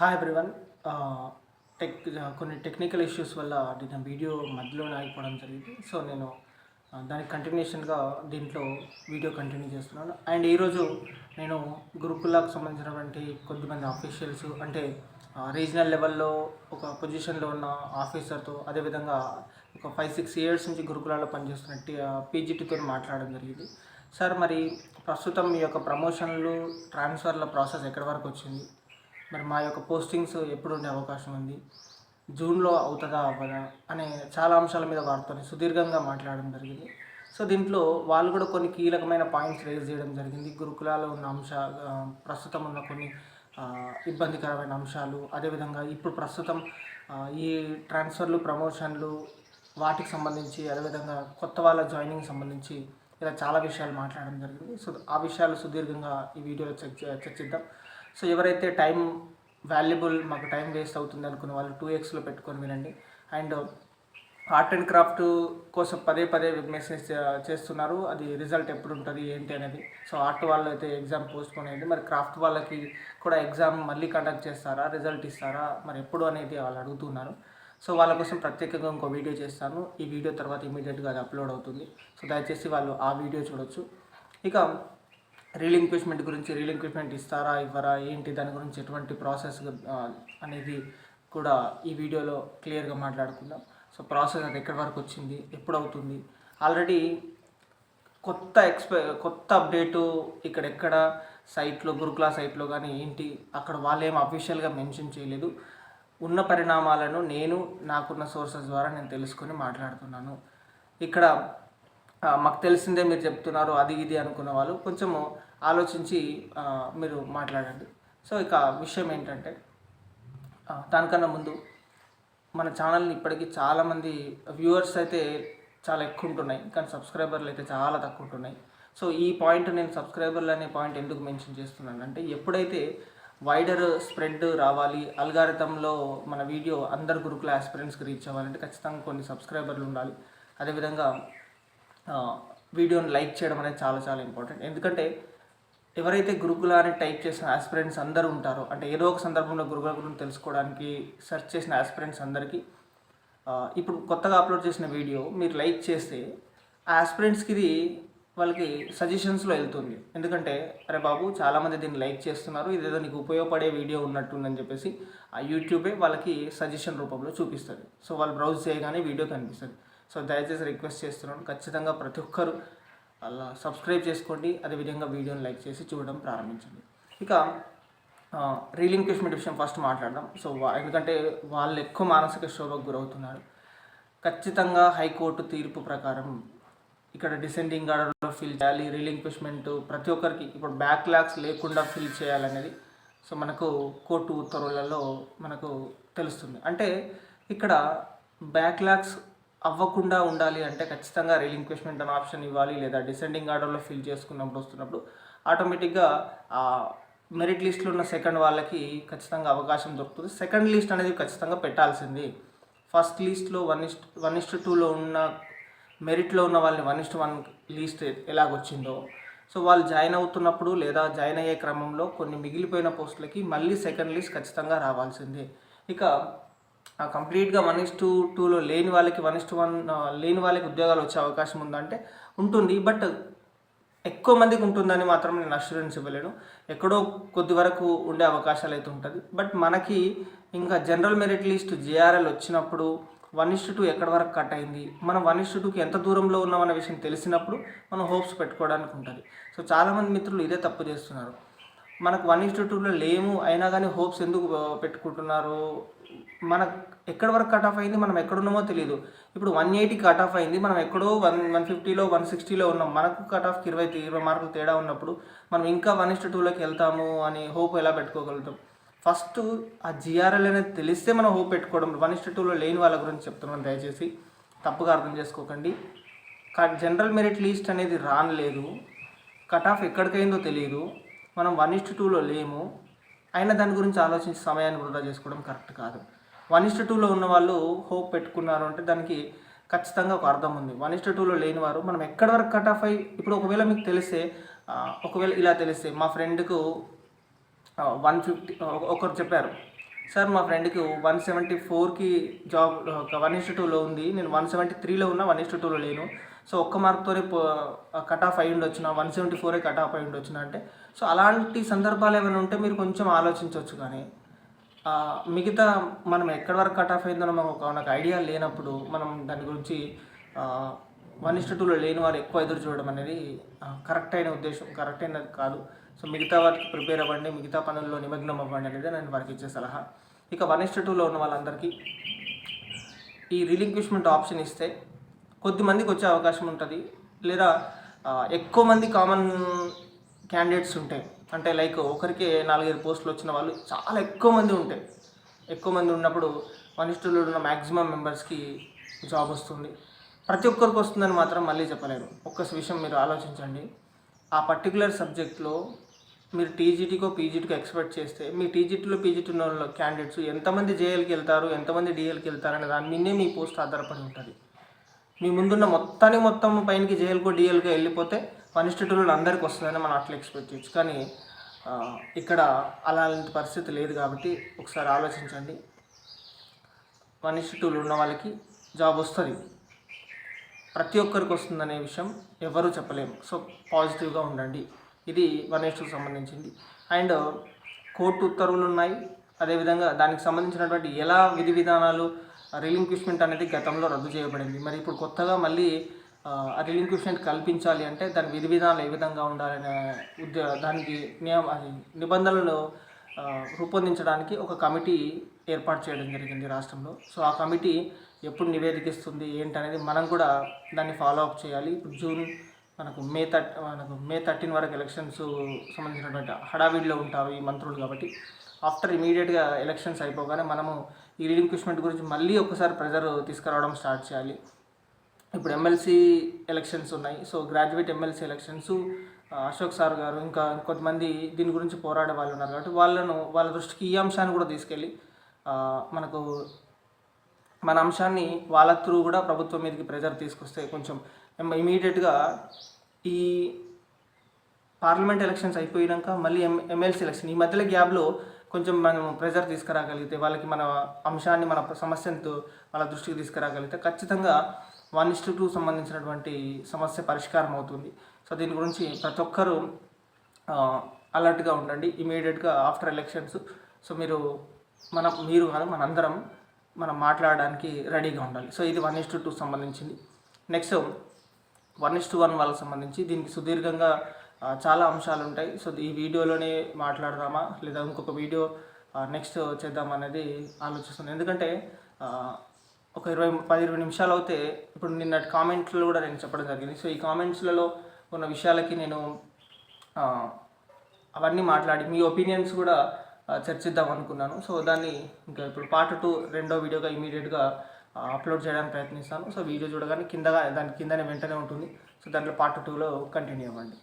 Hi everyone tech కొన్ని technical issues వల్ల నేను వీడియో మధ్యలోనే ఆగిపోవడం జరిగింది. సో నేను uh, దానికి కంటిన్యూషన్గా దీంట్లో వీడియో కంటిన్యూ చేస్తున్నాను. అండ్ ఈరోజు నేను గురుకులకు సంబంధించినటువంటి కొద్దిమంది ఆఫీషియల్స్ అంటే uh, రీజనల్ లెవెల్లో ఒక పొజిషన్లో ఉన్న ఆఫీసర్తో అదేవిధంగా ఒక ఫైవ్ సిక్స్ ఇయర్స్ నుంచి గురుకులాల్లో పనిచేస్తున్న పీజీటీతో uh, మాట్లాడడం జరిగింది. సార్ మరి ప్రస్తుతం మీ యొక్క ప్రమోషన్లు ట్రాన్స్ఫర్ల ప్రాసెస్ ఎక్కడి వరకు వచ్చింది? మరి మా యొక్క పోస్టింగ్స్ ఎప్పుడు ఉండే అవకాశం ఉంది? జూన్లో అవుతుందా అవ్వదా? అనే చాలా అంశాల మీద వారితో సుదీర్ఘంగా మాట్లాడడం జరిగింది. సో దీంట్లో వాళ్ళు కూడా కొన్ని కీలకమైన పాయింట్స్ రేజ్ చేయడం జరిగింది. గురుకులాల్లో ఉన్న అంశాలు ప్రస్తుతం ఉన్న కొన్ని ఇబ్బందికరమైన అంశాలు అదేవిధంగా ఇప్పుడు ప్రస్తుతం ఈ ట్రాన్స్ఫర్లు ప్రమోషన్లు వాటికి సంబంధించి అదేవిధంగా కొత్త వాళ్ళ జాయినింగ్ సంబంధించి ఇలా చాలా విషయాలు మాట్లాడడం జరిగింది. సో ఆ విషయాలు సుదీర్ఘంగా ఈ వీడియోలో చర్చ చర్చిద్దాం. సో ఎవరైతే టైం వాల్యుబుల్ మాకు టైం వేస్ట్ అవుతుంది అనుకున్న వాళ్ళు టూ ఎక్స్లో పెట్టుకొని వినండి. అండ్ ఆర్ట్ అండ్ క్రాఫ్ట్ కోసం పదే పదే మెసేజ్ చేస్తున్నారు. అది రిజల్ట్ ఎప్పుడు ఉంటుంది ఏంటి అనేది. సో ఆర్ట్ వాళ్ళు అయితే ఎగ్జామ్ పోస్ట్పోన్ అయింది మరి క్రాఫ్ట్ వాళ్ళకి కూడా ఎగ్జామ్ మళ్ళీ కండక్ట్ చేస్తారా రిజల్ట్ ఇస్తారా మరి ఎప్పుడు అనేది వాళ్ళు అడుగుతున్నారు. సో వాళ్ళ కోసం ప్రత్యేకంగా ఇంకో వీడియో చేస్తాను. ఈ వీడియో తర్వాత ఇమీడియట్గా అది అప్లోడ్ అవుతుంది. సో దయచేసి వాళ్ళు ఆ వీడియో చూడొచ్చు. ఇక రీలింక్విష్మెంట్ గురించి రీలింక్విష్మెంట్ ఇస్తారా ఇవ్వరా ఏంటి దాని గురించి ఎటువంటి ప్రాసెస్ అనేది కూడా ఈ వీడియోలో క్లియర్గా మాట్లాడుకుందాం. సో ప్రాసెస్ అది ఎక్కడి వరకు వచ్చింది ఎప్పుడు అవుతుంది ఆల్రెడీ కొత్త ఎక్స్పె కొత్త అప్డేటు ఇక్కడెక్కడ సైట్లో గురుకుల సైట్లో కానీ ఏంటి అక్కడ వాళ్ళు ఏం అఫీషియల్గా మెన్షన్ చేయలేదు. ఉన్న పరిణామాలను నేను నాకున్న సోర్సెస్ ద్వారా నేను తెలుసుకొని మాట్లాడుతున్నాను. ఇక్కడ మాకు తెలిసిందే మీరు చెప్తున్నారు అది ఇది అనుకున్న వాళ్ళు కొంచెము ఆలోచించి మీరు మాట్లాడండి. సో ఇక విషయం ఏంటంటే దానికన్నా ముందు మన ఛానల్ని ఇప్పటికీ చాలామంది వ్యూవర్స్ అయితే చాలా ఎక్కువ ఉంటున్నాయి కానీ సబ్స్క్రైబర్లు అయితే చాలా తక్కువ ఉంటున్నాయి సో ఈ పాయింట్ నేను సబ్స్క్రైబర్లు అనే పాయింట్ ఎందుకు మెన్షన్ చేస్తున్నాను అంటే ఎప్పుడైతే వైడర్ స్ప్రెడ్ రావాలి అల్గారితంలో మన వీడియో అందరు గురుకుల ఆస్పిరెంట్స్కి రీచ్ అవ్వాలంటే ఖచ్చితంగా కొన్ని సబ్స్క్రైబర్లు ఉండాలి. అదేవిధంగా వీడియోని లైక్ చేయడం అనేది చాలా చాలా ఇంపార్టెంట్. ఎందుకంటే ఎవరైతే గురుకుల అని టైప్ చేసిన ఆస్పిరెంట్స్ అందరూ ఉంటారో అంటే ఏదో ఒక సందర్భంలో గురుకుల గురించి తెలుసుకోవడానికి సెర్చ్ చేసిన ఆస్పిరెంట్స్ అందరికీ ఇప్పుడు కొత్తగా అప్లోడ్ చేసిన వీడియో మీరు లైక్ చేస్తే ఆ ఆస్పిరెంట్స్కి ఇది వాళ్ళకి సజెషన్స్లో వెళ్తుంది. ఎందుకంటే అరే బాబు చాలామంది దీన్ని లైక్ చేస్తున్నారు ఇదేదో నీకు ఉపయోగపడే వీడియో ఉన్నట్టుందని చెప్పేసి ఆ యూట్యూబే వాళ్ళకి సజెషన్ రూపంలో చూపిస్తుంది. సో వాళ్ళు బ్రౌజ్ చేయగానే వీడియో కనిపిస్తుంది. సో దయచేసి రిక్వెస్ట్ చేస్తున్నాను. ఖచ్చితంగా ప్రతి ఒక్కరు అలా సబ్స్క్రైబ్ చేసుకోండి. అదేవిధంగా వీడియోని లైక్ చేసి చూడడం ప్రారంభించండి. ఇక రీలింక్విష్మెంట్ విషయం ఫస్ట్ మాట్లాడదాం. సో వా- ఎందుకంటే వాళ్ళు ఎక్కువ మానసిక శోభకు గురవుతున్నారు. ఖచ్చితంగా హైకోర్టు తీర్పు ప్రకారం ఇక్కడ డిసెండింగ్ ఆర్డర్లో ఫిల్ చేయాలి. రీలింక్విష్మెంట్ ప్రతి ఒక్కరికి ఇప్పుడు బ్యాక్ లాగ్స్ లేకుండా ఫిల్ చేయాలనేది సో మనకు కోర్టు ఉత్తర్వులలో మనకు తెలుస్తుంది. అంటే ఇక్కడ బ్యాక్లాగ్స్ అవ్వకుండా ఉండాలి అంటే ఖచ్చితంగా రీలింక్విష్మెంట్ అనే ఆప్షన్ ఇవ్వాలి లేదా డిసెండింగ్ ఆర్డర్లో ఫిల్ చేసుకున్నప్పుడు వస్తున్నప్పుడు ఆటోమేటిక్గా మెరిట్ లిస్ట్లో ఉన్న సెకండ్ వాళ్ళకి ఖచ్చితంగా అవకాశం దొరుకుతుంది. సెకండ్ లిస్ట్ అనేది ఖచ్చితంగా పెట్టాల్సింది. ఫస్ట్ లిస్ట్లో వన్ ఇస్ట్ వన్ ఇస్ట్ టూలో ఉన్న మెరిట్లో ఉన్న వాళ్ళని one is to one list ఎలాగొచ్చిందో. So వాళ్ళు జాయిన్ అవుతున్నప్పుడు లేదా జాయిన్ అయ్యే క్రమంలో కొన్ని మిగిలిపోయిన పోస్టులకి మళ్ళీ సెకండ్ లిస్ట్ ఖచ్చితంగా రావాల్సిందే. ఇక కంప్లీట్గా వన్ ఇస్ టూ టూలో లేని వాళ్ళకి వన్ ఇస్ టూ వన్ లేని వాళ్ళకి ఉద్యోగాలు వచ్చే అవకాశం ఉందంటే ఉంటుంది. బట్ ఎక్కువ మందికి ఉంటుందని మాత్రం నేను అష్యూరెన్స్ ఇవ్వలేను. ఎక్కడో కొద్ది వరకు ఉండే అవకాశాలు అయితే ఉంటుంది. బట్ మనకి ఇంకా జనరల్ మెరిట్ లిస్ట్ జేఆర్ఎల్ వచ్చినప్పుడు వన్ ఇస్ టూ ఎక్కడి వరకు కట్ అయింది? మనం వన్ ఇస్ టూకి ఎంత దూరంలో ఉన్నామన్న విషయం తెలిసినప్పుడు మనం హోప్స్ పెట్టుకోవడానికి ఉంటుంది. సో చాలామంది మిత్రులు ఇదే తప్పు చేస్తున్నారు. మనకు వన్ ఇస్ టూలో లేము అయినా కానీ హోప్స్ ఎందుకు పెట్టుకుంటున్నారు? మన ఎక్కడి వరకు కట్ ఆఫ్ అయింది మనం ఎక్కడున్నామో తెలియదు ఇప్పుడు వన్ ఎయిటీ కట్ ఆఫ్ అయింది మనం ఎక్కడో వన్ వన్ ఫిఫ్టీలో వన్ సిక్స్టీలో ఉన్నాం. మనకు కట్ ఆఫ్కి ఇరవై ఇరవై మార్కులు తేడా ఉన్నప్పుడు మనం ఇంకా వన్ ఇస్ టూలోకి వెళ్తాము అని హోప్ ఎలా పెట్టుకోగలుగుతాం? ఫస్ట్ ఆ జిఆర్ఎల్ అనేది తెలిస్తే మనం హోప్ పెట్టుకోవడం వన్ ఇస్ టూలో లేని వాళ్ళ గురించి చెప్తున్నాను దయచేసి. తప్పుగా అర్థం చేసుకోకండి. జనరల్ మెరిట్ లిస్ట్ అనేది రానలేదు. కట్ ఆఫ్ ఎక్కడికైందో తెలియదు మనం వన్ ఇస్ట్ టూలో లేము. అయినా దాని గురించి ఆలోచించి సమయాన్ని వృధా చేసుకోవడం కరెక్ట్ కాదు. వన్ ఇస్ట్ టూలో ఉన్న వాళ్ళు హోప్ పెట్టుకున్నారు అంటే దానికి ఖచ్చితంగా ఒక అర్థం ఉంది. వన్ ఇస్ట్ టూలో లేని వారు మనం ఎక్కడి వరకు కట్ ఆఫ్ అయ్యి ఇప్పుడు ఒకవేళ మీకు తెలిస్తే ఒకవేళ ఇలా తెలిస్తే మా ఫ్రెండ్కు వన్ ఫిఫ్టీ ఒకరు చెప్పారు. సార్ మా ఫ్రెండ్కి వన్ సెవెంటీ ఫోర్కి జాబ్ వన్ ఇస్ట్ టూలో ఉంది. నేను వన్ సెవెంటీ త్రీలో ఉన్నా వన్ ఇస్ట్ టూలో లేను. సో ఒక్క మార్క్తోనే కట్ ఆఫ్ అయి ఉండొచ్చిన? వన్ సెవెంటీ ఫోరే కట్ ఆఫ్ అయి ఉండొచ్చిన అంటే? సో అలాంటి సందర్భాలు ఏమైనా ఉంటే మీరు కొంచెం ఆలోచించవచ్చు కానీ మిగతా మనం ఎక్కడి వరకు కట్ ఆఫ్ అయిందో మనకు ఒక మనకు ఐడియా లేనప్పుడు మనం దాని గురించి వన్ ఇస్ట్ టూలో లేని వారు ఎక్కువ ఎదురు చూడడం అనేది కరెక్ట్ అయిన ఉద్దేశం కరెక్ట్ అయినది కాదు. సో మిగతా వారికి ప్రిపేర్ అవ్వండి మిగతా పనుల్లో నిమగ్నం అవ్వండి అనేది నేను వారికి ఇచ్చే సలహా. ఇక వన్ ఇస్ట్ టూలో ఉన్న వాళ్ళందరికీ ఈ రిలింక్విష్మెంట్ ఆప్షన్ ఇస్తే కొద్ది మందికి వచ్చే అవకాశం ఉంటుంది. లేదా ఎక్కువ మంది కామన్ క్యాండిడేట్స్ ఉంటాయి. అంటే లైక్ ఒకరికి నాలుగైదు పోస్టులు వచ్చిన వాళ్ళు చాలా ఎక్కువ మంది ఉంటాయి. ఎక్కువ మంది ఉన్నప్పుడు వన్ ఇస్టులో ఉన్న మ్యాక్సిమం మెంబర్స్కి జాబ్ వస్తుంది. ప్రతి ఒక్కరికి వస్తుందని మాత్రం మళ్ళీ చెప్పలేను. ఒక్క విషయం మీరు ఆలోచించండి. ఆ పర్టికులర్ సబ్జెక్ట్లో మీరు టీజీటీకో పీజీటీకో ఎక్స్పెక్ట్ చేస్తే మీ టీజీటీలో పీజీటీ ఉన్న క్యాండిడేట్స్ ఎంతమంది జేఎల్కి వెళ్తారు ఎంతమంది డిఎల్కి వెళ్తారు అనే దాని మీదే మీ పోస్ట్ ఆధారపడి ఉంటుంది. మీ ముందున్న మొత్తానికి మొత్తం పైనకి జేఎల్కో డిఎల్కో వెళ్ళిపోతే వన్ ఇన్స్టిట్యూట్లో అందరికి వస్తుందని మనం అట్లా ఎక్స్పెక్ట్ చేయొచ్చు. కానీ ఇక్కడ అలాంటి పరిస్థితి లేదు కాబట్టి ఒకసారి ఆలోచించండి. వన్ ఇన్స్టిట్యూట్లో ఉన్న వాళ్ళకి జాబ్ వస్తుంది. ప్రతి ఒక్కరికి వస్తుందనే విషయం ఎవరూ చెప్పలేము. సో పాజిటివ్గా ఉండండి. ఇది వన్ ఎస్టుకు సంబంధించింది. అండ్ కోర్టు ఉత్తర్వులు ఉన్నాయి. అదేవిధంగా దానికి సంబంధించినటువంటి ఎలా విధి విధానాలు రిలింక్విష్మెంట్ అనేది గతంలో రద్దు చేయబడింది. మరి ఇప్పుడు కొత్తగా మళ్ళీ ఆ రిలింక్విష్మెంట్ కల్పించాలి అంటే దాని విధి విధానాలు ఏ విధంగా ఉండాలనే ఉద్య దానికి నియమ అది నిబంధనలను రూపొందించడానికి ఒక కమిటీ ఏర్పాటు చేయడం జరిగింది రాష్ట్రంలో. సో ఆ కమిటీ ఎప్పుడు నివేదికిస్తుంది ఏంటనేది మనం కూడా దాన్ని ఫాలో అప్ చేయాలి. ఇప్పుడు జూన్ మనకు మే థర్ట్ మనకు మే థర్టీన్ వరకు ఎలక్షన్స్ సంబంధించినటువంటి హడావిడిలో ఉంటారు ఈ మంత్రులు కాబట్టి ఆఫ్టర్ ఇమీడియట్గా ఎలక్షన్స్ అయిపోగానే మనము ఈ రిలింక్విష్మెంట్ గురించి మళ్ళీ ఒకసారి ప్రెజర్ తీసుకురావడం స్టార్ట్ చేయాలి. ఇప్పుడు ఎమ్మెల్సీ ఎలక్షన్స్ ఉన్నాయి. So graduate MLC elections Ashok sir గారు ఇంకా కొంతమంది దీని గురించి పోరాడే వాళ్ళు ఉన్నారు కాబట్టి వాళ్ళను వాళ్ళ దృష్టికి ఈ అంశాన్ని కూడా తీసుకెళ్ళి మనకు మన అంశాన్ని వాళ్ళ త్రూ కూడా ప్రభుత్వం మీదకి ప్రెజర్ తీసుకొస్తే కొంచెం ఇమీడియట్గా ఈ పార్లమెంట్ ఎలక్షన్స్ అయిపోయాక మళ్ళీ ఎం ఎమ్మెల్సీ ఎలక్షన్ ఈ మధ్యలో గ్యాప్లో కొంచెం మనం ప్రెజర్ తీసుకురాగలిగితే వాళ్ళకి మన అంశాన్ని మన సమస్యతో వాళ్ళ దృష్టికి తీసుకురాగలిగితే ఖచ్చితంగా వన్ ఇస్టు టూ సంబంధించినటువంటి సమస్య పరిష్కారం అవుతుంది. సో దీని గురించి ప్రతి ఒక్కరూ అలర్ట్గా ఉండండి. ఇమీడియట్గా ఆఫ్టర్ ఎలక్షన్స్ సో మీరు మనం మీరు కాదు మనందరం మనం మాట్లాడడానికి రెడీగా ఉండాలి. సో ఇది వన్ ఇస్టు టూ సంబంధించింది. Next one is to one వాళ్ళకి సంబంధించి దీనికి సుదీర్ఘంగా చాలా అంశాలు ఉంటాయి. సో ఈ వీడియోలోనే మాట్లాడదామా? లేదా ఇంకొక వీడియో నెక్స్ట్ చేద్దాం అనేది ఆలోచిస్తున్నాను. ఎందుకంటే ఒక ఇరవై పది ఇరవై నిమిషాలు అవుతే ఇప్పుడు నిన్నటి కామెంట్లో కూడా నేను చెప్పడం జరిగింది. సో ఈ కామెంట్స్లలో ఉన్న విషయాలకి నేను అవన్నీ మాట్లాడి మీ ఒపీనియన్స్ కూడా చర్చిద్దాం అనుకున్నాను. సో దాన్ని ఇంకా ఇప్పుడు పార్ట్ టూ రెండో వీడియోగా ఇమీడియట్గా అప్లోడ్ చేయడానికి ప్రయత్నిస్తాను. సో వీడియో చూడగానే కిందగా దాని కిందనే వెంటనే ఉంటుంది. సో దాంట్లో పార్ట్ టూలో కంటిన్యూ అవ్వండి.